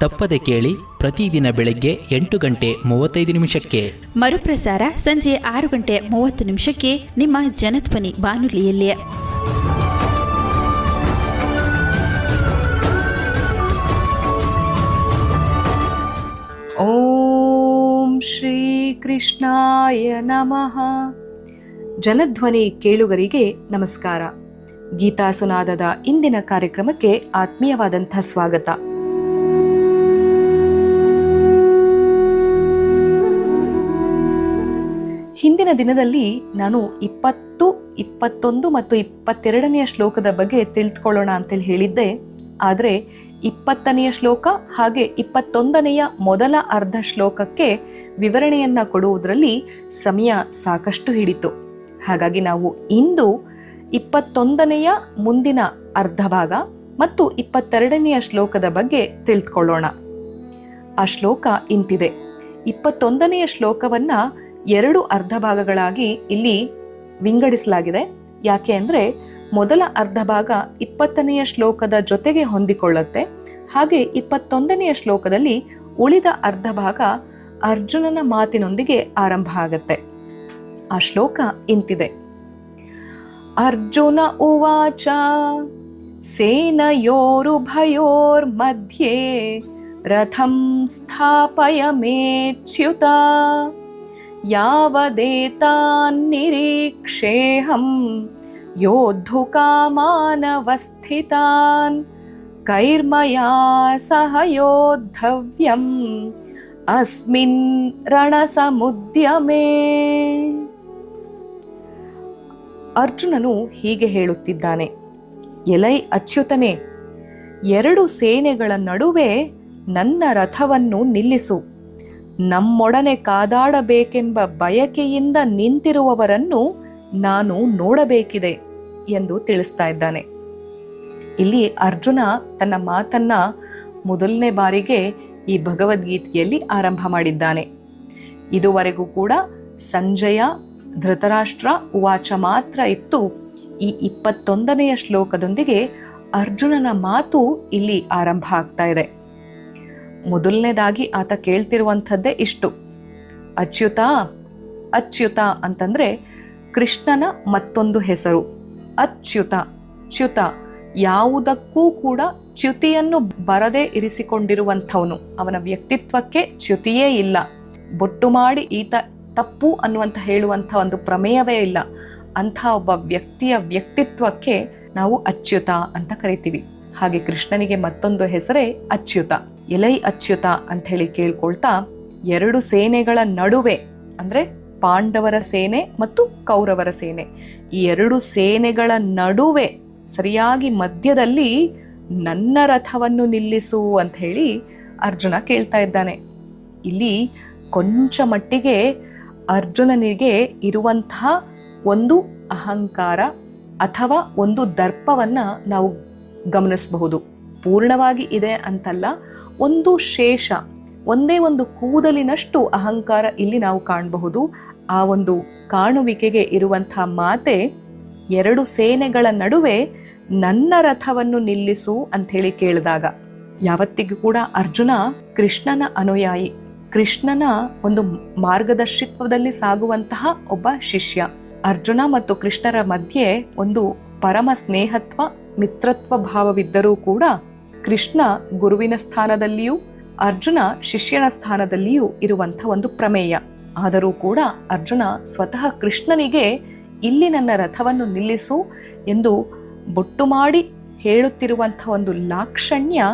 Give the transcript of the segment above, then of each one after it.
ತಪ್ಪದೆ ಕೇಳಿ ಪ್ರತಿದಿನ ಬೆಳಗ್ಗೆ ಎಂಟು ಗಂಟೆ ಮೂವತ್ತೈದು ನಿಮಿಷಕ್ಕೆ. ಮರುಪ್ರಸಾರ ಸಂಜೆ ಆರು ಗಂಟೆ ಮೂವತ್ತು ನಿಮಿಷಕ್ಕೆ ನಿಮ್ಮ ಜನಧ್ವನಿ ಬಾನುಲಿಯಲ್ಲಿ. ಓಂ ಶ್ರೀ ಕೃಷ್ಣಾಯ ನಮಃ. ಜನಧ್ವನಿ ಕೇಳುಗರಿಗೆ ನಮಸ್ಕಾರ. ಗೀತಾ ಸುನಾದದ ಇಂದಿನ ಕಾರ್ಯಕ್ರಮಕ್ಕೆ ಆತ್ಮೀಯವಾದಂಥ ಸ್ವಾಗತ. ಹಿಂದಿನ ದಿನದಲ್ಲಿ ನಾನು ಇಪ್ಪತ್ತು, ಇಪ್ಪತ್ತೊಂದು ಮತ್ತು ಇಪ್ಪತ್ತೆರಡನೆಯ ಶ್ಲೋಕದ ಬಗ್ಗೆ ತಿಳಿದುಕೊಳ್ಳೋಣ ಅಂತೇಳಿ ಹೇಳಿದ್ದೆ. ಆದರೆ ಇಪ್ಪತ್ತನೆಯ ಶ್ಲೋಕ ಹಾಗೆ ಇಪ್ಪತ್ತೊಂದನೆಯ ಮೊದಲ ಅರ್ಧ ಶ್ಲೋಕಕ್ಕೆ ವಿವರಣೆಯನ್ನು ಕೊಡುವುದರಲ್ಲಿ ಸಮಯ ಸಾಕಷ್ಟು ಹಿಡಿತು. ಹಾಗಾಗಿ ನಾವು ಇಂದು ಇಪ್ಪತ್ತೊಂದನೆಯ ಮುಂದಿನ ಅರ್ಧ ಭಾಗ ಮತ್ತು ಇಪ್ಪತ್ತೆರಡನೆಯ ಶ್ಲೋಕದ ಬಗ್ಗೆ ತಿಳಿದುಕೊಳ್ಳೋಣ ಆ ಶ್ಲೋಕ ಇಂತಿದೆ. ಇಪ್ಪತ್ತೊಂದನೆಯ ಶ್ಲೋಕವನ್ನ ಎರಡು ಅರ್ಧ ಭಾಗಗಳಾಗಿ ಇಲ್ಲಿ ವಿಂಗಡಿಸಲಾಗಿದೆ. ಯಾಕೆ ಅಂದರೆ ಮೊದಲ ಅರ್ಧ ಭಾಗ ಇಪ್ಪತ್ತನೆಯ ಶ್ಲೋಕದ ಜೊತೆಗೆ ಹೊಂದಿಕೊಳ್ಳುತ್ತೆ. ಹಾಗೆ ಇಪ್ಪತ್ತೊಂದನೆಯ ಶ್ಲೋಕದಲ್ಲಿ ಉಳಿದ ಅರ್ಧ ಭಾಗ ಅರ್ಜುನನ ಮಾತಿನೊಂದಿಗೆ ಆರಂಭ ಆಗತ್ತೆ. ಆ ಶ್ಲೋಕ ಇಂತಿದೆ. ಅರ್ಜುನ ಉವಾಚ ಸೇನಯೋರುಭಯೋರ್ಮಧ್ಯೆ ರಥಂ ಸ್ಥಾಪಯ ಮೇಚ್ಯುತ. यावदेतान्निरीक्षेऽहं योद्धुकामानवस्थितान् कैर्मया सह योद्धव्यम् ಅಸ್ಮಿನ್ ರಣಸಮುದ್ಯಮೇ ಅರ್ಜುನನು ಹೀಗೆ ಹೇಳುತ್ತಿದ್ದಾನೆ, ಎಲೈ ಅಚ್ಯುತನೇ, ಎರಡು ಸೇನೆಗಳ ನಡುವೆ ನನ್ನ ರಥವನ್ನು ನಿಲ್ಲಿಸು. ನಮ್ಮೊಡನೆ ಕಾದಾಡಬೇಕೆಂಬ ಬಯಕೆಯಿಂದ ನಿಂತಿರುವವರನ್ನು ನಾನು ನೋಡಬೇಕಿದೆ ಎಂದು ತಿಳಿಸ್ತಾ ಇದ್ದಾನೆ. ಇಲ್ಲಿ ಅರ್ಜುನ ತನ್ನ ಮಾತನ್ನ ಮೊದಲನೇ ಬಾರಿಗೆ ಈ ಭಗವದ್ಗೀತೆಯಲ್ಲಿ ಆರಂಭ ಮಾಡಿದ್ದಾನೆ. ಇದುವರೆಗೂ ಕೂಡ ಸಂಜಯ, ಧೃತರಾಷ್ಟ್ರ ಉವಾಚ ಮಾತ್ರ ಇತ್ತು. ಈ ಇಪ್ಪತ್ತೊಂದನೆಯ ಶ್ಲೋಕದೊಂದಿಗೆ ಅರ್ಜುನನ ಮಾತು ಇಲ್ಲಿ ಆರಂಭ ಆಗ್ತಾ ಇದೆ. ಮೊದಲನೇದಾಗಿ ಆತ ಕೇಳ್ತಿರುವಂಥದ್ದೇ ಇಷ್ಟು. ಅಚ್ಯುತ ಅಚ್ಯುತ ಅಂತಂದರೆ ಕೃಷ್ಣನ ಮತ್ತೊಂದು ಹೆಸರು. ಅಚ್ಯುತ, ಚ್ಯುತ. ಯಾವುದಕ್ಕೂ ಕೂಡ ಚ್ಯುತಿಯನ್ನು ಬರದೇ ಇರಿಸಿಕೊಂಡಿರುವಂಥವನು. ಅವನ ವ್ಯಕ್ತಿತ್ವಕ್ಕೆ ಚ್ಯುತಿಯೇ ಇಲ್ಲ. ಬೊಟ್ಟು ಮಾಡಿ ಈತ ತಪ್ಪು ಅನ್ನುವಂಥ ಹೇಳುವಂಥ ಒಂದು ಪ್ರಮೇಯವೇ ಇಲ್ಲ. ಅಂಥ ಒಬ್ಬ ವ್ಯಕ್ತಿಯ ವ್ಯಕ್ತಿತ್ವಕ್ಕೆ ನಾವು ಅಚ್ಯುತ ಅಂತ ಕರಿತೀವಿ. ಹಾಗೆ ಕೃಷ್ಣನಿಗೆ ಮತ್ತೊಂದು ಹೆಸರೇ ಅಚ್ಯುತ. ಎಲೈ ಅಚ್ಯುತ ಹೇಳಿ ಕೇಳ್ಕೊಳ್ತಾ ಎರಡು ಸೇನೆಗಳ ನಡುವೆ, ಅಂದ್ರೆ ಪಾಂಡವರ ಸೇನೆ ಮತ್ತು ಕೌರವರ ಸೇನೆ, ಈ ಎರಡು ಸೇನೆಗಳ ನಡುವೆ ಸರಿಯಾಗಿ ಮಧ್ಯದಲ್ಲಿ ನನ್ನ ರಥವನ್ನು ನಿಲ್ಲಿಸು ಅಂತ ಹೇಳಿ ಅರ್ಜುನ ಕೇಳ್ತಾ ಇದ್ದಾನೆ. ಇಲ್ಲಿ ಕೊಂಚ ಮಟ್ಟಿಗೆ ಅರ್ಜುನನಿಗೆ ಇರುವಂತಹ ಒಂದು ಅಹಂಕಾರ ಅಥವಾ ಒಂದು ದರ್ಪವನ್ನು ನಾವು ಗಮನಿಸಬಹುದು. ಪೂರ್ಣವಾಗಿ ಇದೆ ಅಂತಲ್ಲ, ಒಂದು ಶೇಷ, ಒಂದೇ ಒಂದು ಕೂದಲಿನಷ್ಟು ಅಹಂಕಾರ ಇಲ್ಲಿ ನಾವು ಕಾಣಬಹುದು. ಆ ಒಂದು ಕಾಣುವಿಕೆಗೆ ಇರುವಂಥ ಮಾತೆ ಎರಡು ಸೇನೆಗಳ ನಡುವೆ ನನ್ನ ರಥವನ್ನು ನಿಲ್ಲಿಸು ಅಂತ ಹೇಳಿ ಕೇಳಿದಾಗ, ಯಾವತ್ತಿಗೂ ಕೂಡ ಅರ್ಜುನ ಕೃಷ್ಣನ ಅನುಯಾಯಿ, ಕೃಷ್ಣನ ಒಂದು ಮಾರ್ಗದರ್ಶಿತ್ವದಲ್ಲಿ ಸಾಗುವಂತಹ ಒಬ್ಬ ಶಿಷ್ಯ. ಅರ್ಜುನ ಮತ್ತು ಕೃಷ್ಣರ ಮಧ್ಯೆ ಒಂದು ಪರಮ ಸ್ನೇಹತ್ವ, ಮಿತ್ರತ್ವ ಭಾವವಿದ್ದರೂ ಕೂಡ ಕೃಷ್ಣ ಗುರುವಿನ ಸ್ಥಾನದಲ್ಲಿಯೂ ಅರ್ಜುನ ಶಿಷ್ಯನ ಸ್ಥಾನದಲ್ಲಿಯೂ ಇರುವಂಥ ಒಂದು ಪ್ರಮೇಯ. ಆದರೂ ಕೂಡ ಅರ್ಜುನ ಸ್ವತಃ ಕೃಷ್ಣನಿಗೆ ಇಲ್ಲಿ ನನ್ನ ರಥವನ್ನು ನಿಲ್ಲಿಸು ಎಂದು ಬೊಟ್ಟು ಮಾಡಿ ಹೇಳುತ್ತಿರುವಂಥ ಒಂದು ಲಾಕ್ಷಣ್ಯ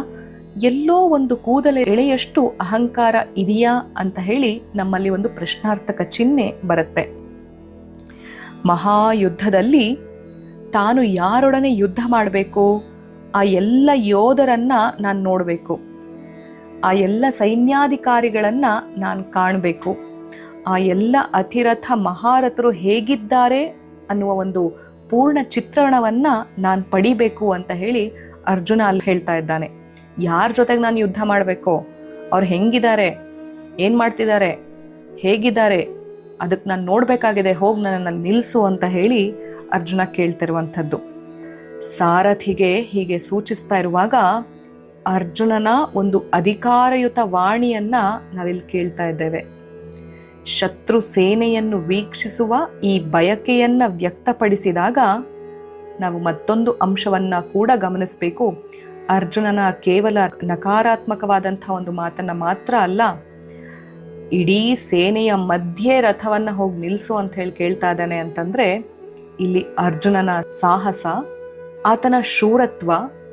ಎಲ್ಲೋ ಒಂದು ಕೂದಲ ಎಳೆಯಷ್ಟು ಅಹಂಕಾರ ಇದೆಯಾ ಅಂತ ಹೇಳಿ ನಮ್ಮಲ್ಲಿ ಒಂದು ಪ್ರಶ್ನಾರ್ಥಕ ಚಿಹ್ನೆ ಬರುತ್ತೆ. ಮಹಾಯುದ್ಧದಲ್ಲಿ ತಾನು ಯಾರೊಡನೆ ಯುದ್ಧ ಮಾಡಬೇಕು? ಆ ಎಲ್ಲ ಯೋಧರನ್ನ ನಾನು ನೋಡಬೇಕು. ಆ ಎಲ್ಲ ಸೈನ್ಯಾಧಿಕಾರಿಗಳನ್ನ ನಾನು ಕಾಣಬೇಕು. ಆ ಎಲ್ಲ ಅತಿರಥ ಮಹಾರಥರು ಹೇಗಿದ್ದಾರೆ ಅನ್ನುವ ಒಂದು ಪೂರ್ಣ ಚಿತ್ರಣವನ್ನ ನಾನು ಪಡಿಬೇಕು ಅಂತ ಹೇಳಿ ಅರ್ಜುನ ಅಲ್ಲಿ ಹೇಳ್ತಾ ಇದ್ದಾನೆ. ಯಾರ ಜೊತೆಗೆ ನಾನು ಯುದ್ಧ ಮಾಡಬೇಕು, ಅವ್ರು ಹೆಂಗಿದ್ದಾರೆ, ಏನು ಮಾಡ್ತಿದ್ದಾರೆ, ಹೇಗಿದ್ದಾರೆ ಅದಕ್ಕೆ ನಾನು ನೋಡಬೇಕಾಗಿದೆ, ಹೋಗಿ ನನ್ನನ್ನು ನಿಲ್ಲಿಸು ಅಂತ ಹೇಳಿ ಅರ್ಜುನ ಕೇಳ್ತಿರುವಂಥದ್ದು. ಸಾರಥಿಗೆ ಹೀಗೆ ಸೂಚಿಸ್ತಾ ಇರುವಾಗ ಅರ್ಜುನನ ಒಂದು ಅಧಿಕಾರಯುತ ವಾಣಿಯನ್ನ ನಾವಿಲ್ಲಿ ಕೇಳ್ತಾ ಇದ್ದೇವೆ. ಶತ್ರು ಸೇನೆಯನ್ನು ವೀಕ್ಷಿಸುವ ಈ ಬಯಕೆಯನ್ನ ವ್ಯಕ್ತಪಡಿಸಿದಾಗ ನಾವು ಮತ್ತೊಂದು ಅಂಶವನ್ನ ಕೂಡ ಗಮನಿಸಬೇಕು. ಅರ್ಜುನನ ಕೇವಲ ನಕಾರಾತ್ಮಕವಾದಂತಹ ಒಂದು ಮಾತನ್ನ ಮಾತ್ರ ಅಲ್ಲ, ಇಡೀ ಸೇನೆಯ ಮಧ್ಯೆ ರಥವನ್ನ ಹೋಗಿ ನಿಲ್ಲಿಸು ಅಂತ ಹೇಳಿ ಕೇಳ್ತಾ ಇದ್ದಾನೆ ಅಂತಂದ್ರೆ, ಇಲ್ಲಿ ಅರ್ಜುನನ ಸಾಹಸ ಆತನ ಶೂರತ್ವ,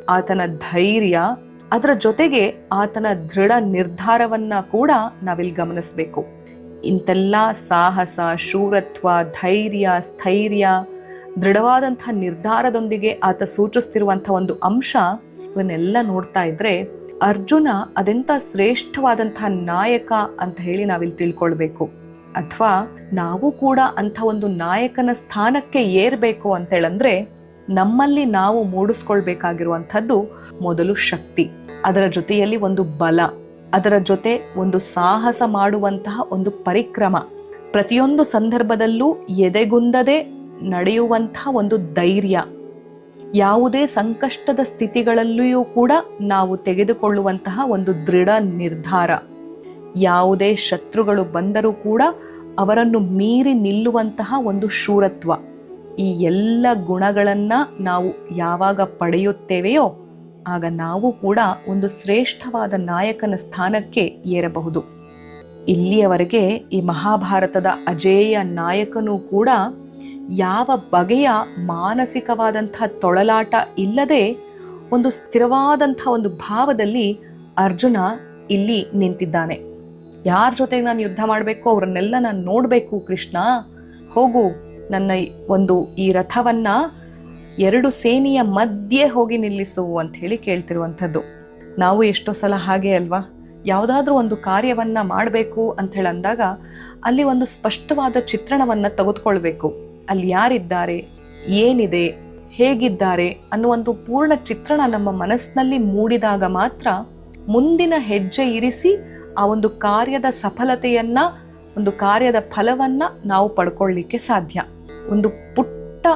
ಆತನ ಧೈರ್ಯ, ಅದರ ಜೊತೆಗೆ ಆತನ ದೃಢ ನಿರ್ಧಾರವನ್ನ ಕೂಡ ನಾವಿಲ್ಲಿ ಗಮನಿಸಬೇಕು. ಇಂತೆಲ್ಲ ಸಾಹಸ, ಶೂರತ್ವ, ಧೈರ್ಯ, ಸ್ಥೈರ್ಯ, ದೃಢವಾದಂಥ ನಿರ್ಧಾರದೊಂದಿಗೆ ಆತ ಸೂಚಿಸ್ತಿರುವಂಥ ಒಂದು ಅಂಶ ಇವನ್ನೆಲ್ಲ ನೋಡ್ತಾ ಇದ್ರೆ ಅರ್ಜುನ ಅದೆಂತ ಶ್ರೇಷ್ಠವಾದಂಥ ನಾಯಕ ಅಂತ ಹೇಳಿ ನಾವಿಲ್ಲಿ ತಿಳ್ಕೊಳ್ಬೇಕು. ಅಥವಾ ನಾವು ಕೂಡ ಅಂಥ ಒಂದು ನಾಯಕನ ಸ್ಥಾನಕ್ಕೆ ಏರ್ಬೇಕು ಅಂತ ಹೇಳಂದ್ರೆ ನಮ್ಮಲ್ಲಿ ನಾವು ಮೂಡಿಸ್ಕೊಳ್ಬೇಕಾಗಿರುವಂಥದ್ದು ಮೊದಲು ಶಕ್ತಿ. ಅದರ ಜೊತೆಯಲ್ಲಿ ಒಂದು ಬಲ, ಅದರ ಜೊತೆ ಒಂದು ಸಾಹಸ ಮಾಡುವಂತಹ ಒಂದು ಪರಿಕ್ರಮ. ಪ್ರತಿಯೊಂದು ಸಂದರ್ಭದಲ್ಲೂ ಎದೆಗುಂದದೆ ನಡೆಯುವಂತಹ ಒಂದು ಧೈರ್ಯ. ಯಾವುದೇ ಸಂಕಷ್ಟದ ಸ್ಥಿತಿಗಳಲ್ಲಿಯೂ ಕೂಡ ನಾವು ತೆಗೆದುಕೊಳ್ಳುವಂತಹ ಒಂದು ದೃಢ ನಿರ್ಧಾರ. ಯಾವುದೇ ಶತ್ರುಗಳು ಬಂದರೂ ಕೂಡ ಅವರನ್ನು ಮೀರಿ ನಿಲ್ಲುವಂತಹ ಒಂದು ಶೂರತ್ವ. ಈ ಎಲ್ಲ ಗುಣಗಳನ್ನು ನಾವು ಯಾವಾಗ ಪಡೆಯುತ್ತೇವೆಯೋ, ಆಗ ನಾವು ಕೂಡ ಒಂದು ಶ್ರೇಷ್ಠವಾದ ನಾಯಕನ ಸ್ಥಾನಕ್ಕೆ ಏರಬಹುದು. ಇಲ್ಲಿಯವರೆಗೆ ಈ ಮಹಾಭಾರತದ ಅಜೇಯ ನಾಯಕನೂ ಕೂಡ ಯಾವ ಬಗೆಯ ಮಾನಸಿಕವಾದಂಥ ತೊಳಲಾಟ ಇಲ್ಲದೆ ಒಂದು ಸ್ಥಿರವಾದಂಥ ಒಂದು ಭಾವದಲ್ಲಿ ಅರ್ಜುನ ಇಲ್ಲಿ ನಿಂತಿದ್ದಾನೆ. ಯಾರ ಜೊತೆಗೆ ನಾನು ಯುದ್ಧ ಮಾಡಬೇಕು ಅವ್ರನ್ನೆಲ್ಲ ನಾನು ನೋಡಬೇಕು ಕೃಷ್ಣ. ಹೋಗು. ನನ್ನ ಒಂದು ಈ ರಥವನ್ನ ಎರಡು ಸೇನೆಯ ಮಧ್ಯೆ ಹೋಗಿ ನಿಲ್ಲಿಸು ಅಂತ ಹೇಳಿ ಕೇಳ್ತಿರುವಂಥದ್ದು. ನಾವು ಎಷ್ಟೋ ಸಲ ಹಾಗೆ ಅಲ್ವಾ? ಯಾವುದಾದ್ರೂ ಒಂದು ಕಾರ್ಯವನ್ನ ಮಾಡಬೇಕು ಅಂತ ಅಂದಾಗ ಅಲ್ಲಿ ಒಂದು ಸ್ಪಷ್ಟವಾದ ಚಿತ್ರಣವನ್ನು ತೆಗೆದುಕೊಳ್ಬೇಕು. ಅಲ್ಲಿ ಯಾರಿದ್ದಾರೆ? ಏನಿದೆ? ಹೇಗಿದ್ದಾರೆ? ಅನ್ನುವ ಒಂದು ಪೂರ್ಣ ಚಿತ್ರಣ ನಮ್ಮ ಮನಸ್ಸಿನಲ್ಲಿ ಮೂಡಿದಾಗ ಮಾತ್ರ ಮುಂದಿನ ಹೆಜ್ಜೆ ಇರಿಸಿ ಆ ಒಂದು ಕಾರ್ಯದ ಸಫಲತೆಯನ್ನು, ಒಂದು ಕಾರ್ಯದ ಫಲವನ್ನ ನಾವು ಪಡ್ಕೊಳ್ಳಿಕ್ಕೆ ಸಾಧ್ಯ. ಒಂದು ಪುಟ್ಟ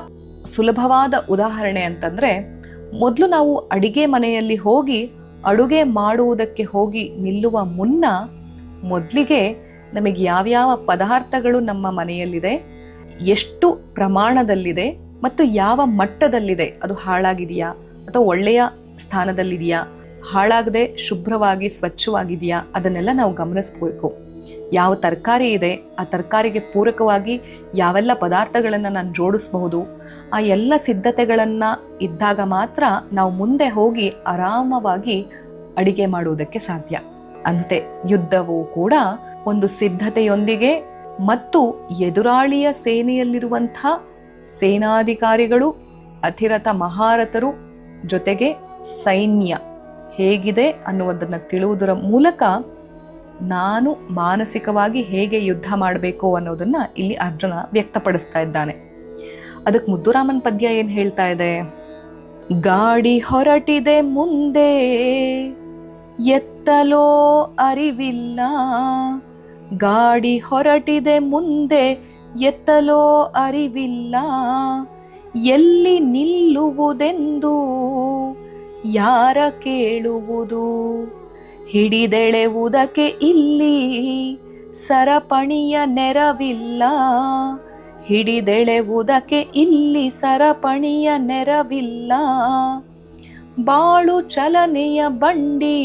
ಸುಲಭವಾದ ಉದಾಹರಣೆ ಅಂತಂದ್ರೆ, ಮೊದಲು ನಾವು ಅಡಿಗೆ ಮನೆಯಲ್ಲಿ ಹೋಗಿ ಅಡುಗೆ ಮಾಡುವುದಕ್ಕೆ ಹೋಗಿ ನಿಲ್ಲುವ ಮುನ್ನ ಮೊದಲಿಗೆ ನಮಗೆ ಯಾವ್ಯಾವ ಪದಾರ್ಥಗಳು ನಮ್ಮ ಮನೆಯಲ್ಲಿದೆ, ಎಷ್ಟು ಪ್ರಮಾಣದಲ್ಲಿದೆ ಮತ್ತು ಯಾವ ಮಟ್ಟದಲ್ಲಿದೆ, ಅದು ಹಾಳಾಗಿದೆಯಾ ಅಥವಾ ಒಳ್ಳೆಯ ಸ್ಥಾನದಲ್ಲಿದೆಯಾ, ಹಾಳಾಗದೆ ಶುಭ್ರವಾಗಿ ಸ್ವಚ್ಛವಾಗಿದೆಯಾ, ಅದನ್ನೆಲ್ಲ ನಾವು ಗಮನಿಸ್ಬೇಕು. ಯಾವ ತರಕಾರಿ ಇದೆ, ಆ ತರಕಾರಿಗೆ ಪೂರಕವಾಗಿ ಯಾವೆಲ್ಲ ಪದಾರ್ಥಗಳನ್ನು ನಾನು ಜೋಡಿಸ್ಬಹುದು, ಆ ಎಲ್ಲ ಸಿದ್ಧತೆಗಳನ್ನು ಇದ್ದಾಗ ಮಾತ್ರ ನಾವು ಮುಂದೆ ಹೋಗಿ ಆರಾಮವಾಗಿ ಅಡಿಗೆ ಮಾಡುವುದಕ್ಕೆ ಸಾಧ್ಯ. ಅಂತೆ, ಯುದ್ಧವು ಕೂಡ ಒಂದು ಸಿದ್ಧತೆಯೊಂದಿಗೆ ಮತ್ತು ಎದುರಾಳಿಯ ಸೇನೆಯಲ್ಲಿರುವಂಥ ಸೇನಾಧಿಕಾರಿಗಳು ಅತಿರಥ ಮಹಾರಥರು ಜೊತೆಗೆ ಸೈನ್ಯ ಹೇಗಿದೆ ಅನ್ನುವುದನ್ನು ತಿಳುವುದರ ಮೂಲಕ ನಾನು ಮಾನಸಿಕವಾಗಿ ಹೇಗೆ ಯುದ್ಧ ಮಾಡಬೇಕು ಅನ್ನೋದನ್ನ ಇಲ್ಲಿ ಅರ್ಜುನ ವ್ಯಕ್ತಪಡಿಸ್ತಾ ಇದ್ದಾನೆ. ಅದಕ್ಕೆ ಮುದ್ದುರಾಮನ್ ಪದ್ಯ ಏನು ಹೇಳ್ತಾ ಇದೆ? ಗಾಡಿ ಹೊರಟಿದೆ ಮುಂದೆ, ಎತ್ತಲೋ ಅರಿವಿಲ್ಲ. ಗಾಡಿ ಹೊರಟಿದೆ ಮುಂದೆ, ಎತ್ತಲೋ ಅರಿವಿಲ್ಲ. ಎಲ್ಲಿ ನಿಲ್ಲುವುದೆಂದು, ಯಾರ ಕೇಳುವುದು? ಹಿಡಿದೆಳೆವುದಕ್ಕೆ ಇಲ್ಲಿ ಸರಪಣಿಯ ನೆರವಿಲ್ಲ. ಹಿಡಿದೆಳೆವುದಕ್ಕೆ ಇಲ್ಲಿ ಸರಪಣಿಯ ನೆರವಿಲ್ಲ. ಬಾಳು ಚಲನೆಯ ಬಂಡಿ,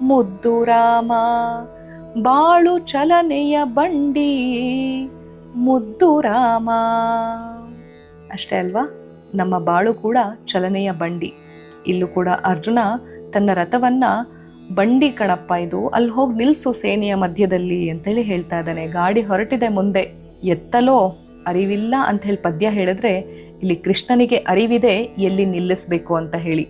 ಮುದ್ದು ರಾಮ. ಬಾಳು ಚಲನೆಯ ಬಂಡಿ, ಮುದ್ದು ರಾಮ. ಅಷ್ಟೇ ಅಲ್ವಾ? ನಮ್ಮ ಬಾಳು ಕೂಡ ಚಲನೆಯ ಬಂಡಿ. ಇಲ್ಲೂ ಕೂಡ ಅರ್ಜುನ ತನ್ನ ರಥವನ್ನ ಬಂಡಿ ಕಣಪ್ಪ ಇದು. ಅಲ್ಲಿ ಹೋಗಿ ನಿಲ್ಸು ಸೇನೆಯ ಮಧ್ಯದಲ್ಲಿ ಅಂತೇಳಿ ಹೇಳ್ತಾ ಇದ್ದಾನೆ. ಗಾಡಿ ಹೊರಟಿದೆ ಮುಂದೆ. ಎತ್ತಲೋ ಅರಿವಿಲ್ಲ ಅಂತ ಹೇಳಿ ಪದ್ಯ ಹೇಳಿದ್ರೆ ಇಲ್ಲಿ ಕೃಷ್ಣನಿಗೆ ಅರಿವಿದೆ, ಎಲ್ಲಿ ನಿಲ್ಲಿಸಬೇಕು ಅಂತ ಹೇಳಿ.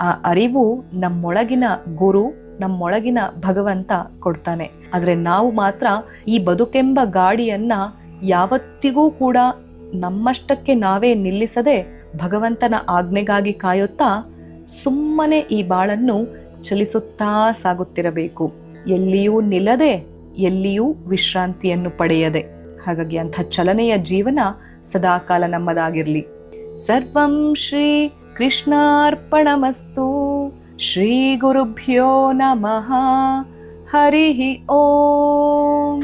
ಆ ಅರಿವು ನಮ್ಮೊಳಗಿನ ಗುರು, ನಮ್ಮೊಳಗಿನ ಭಗವಂತ ಕೊಡ್ತಾನೆ. ಆದರೆ ನಾವು ಮಾತ್ರ ಈ ಬದುಕೆಂಬ ಗಾಡಿಯನ್ನ ಯಾವತ್ತಿಗೂ ಕೂಡ ನಮ್ಮಷ್ಟಕ್ಕೆ ನಾವೇ ನಿಲ್ಲಿಸದೆ ಭಗವಂತನ ಆಜ್ಞೆಗಾಗಿ ಕಾಯುತ್ತಾ ಸುಮ್ಮನೆ ಈ ಬಾಳನ್ನು ಚಲಿಸುತ್ತಾ ಸಾಗುತ್ತಿರಬೇಕು. ಎಲ್ಲಿಯೂ ನಿಲ್ಲದೆ, ಎಲ್ಲಿಯೂ ವಿಶ್ರಾಂತಿಯನ್ನು ಪಡೆಯದೆ. ಹಾಗಾಗಿ ಅಂಥ ಚಲನೆಯ ಜೀವನ ಸದಾಕಾಲ ನಮ್ಮದಾಗಿರಲಿ. ಸರ್ವಂ ಶ್ರೀ ಕೃಷ್ಣಾರ್ಪಣಮಸ್ತು. ಶ್ರೀ ಗುರುಭ್ಯೋ ನಮಃ. ಹರಿ ಓಂ.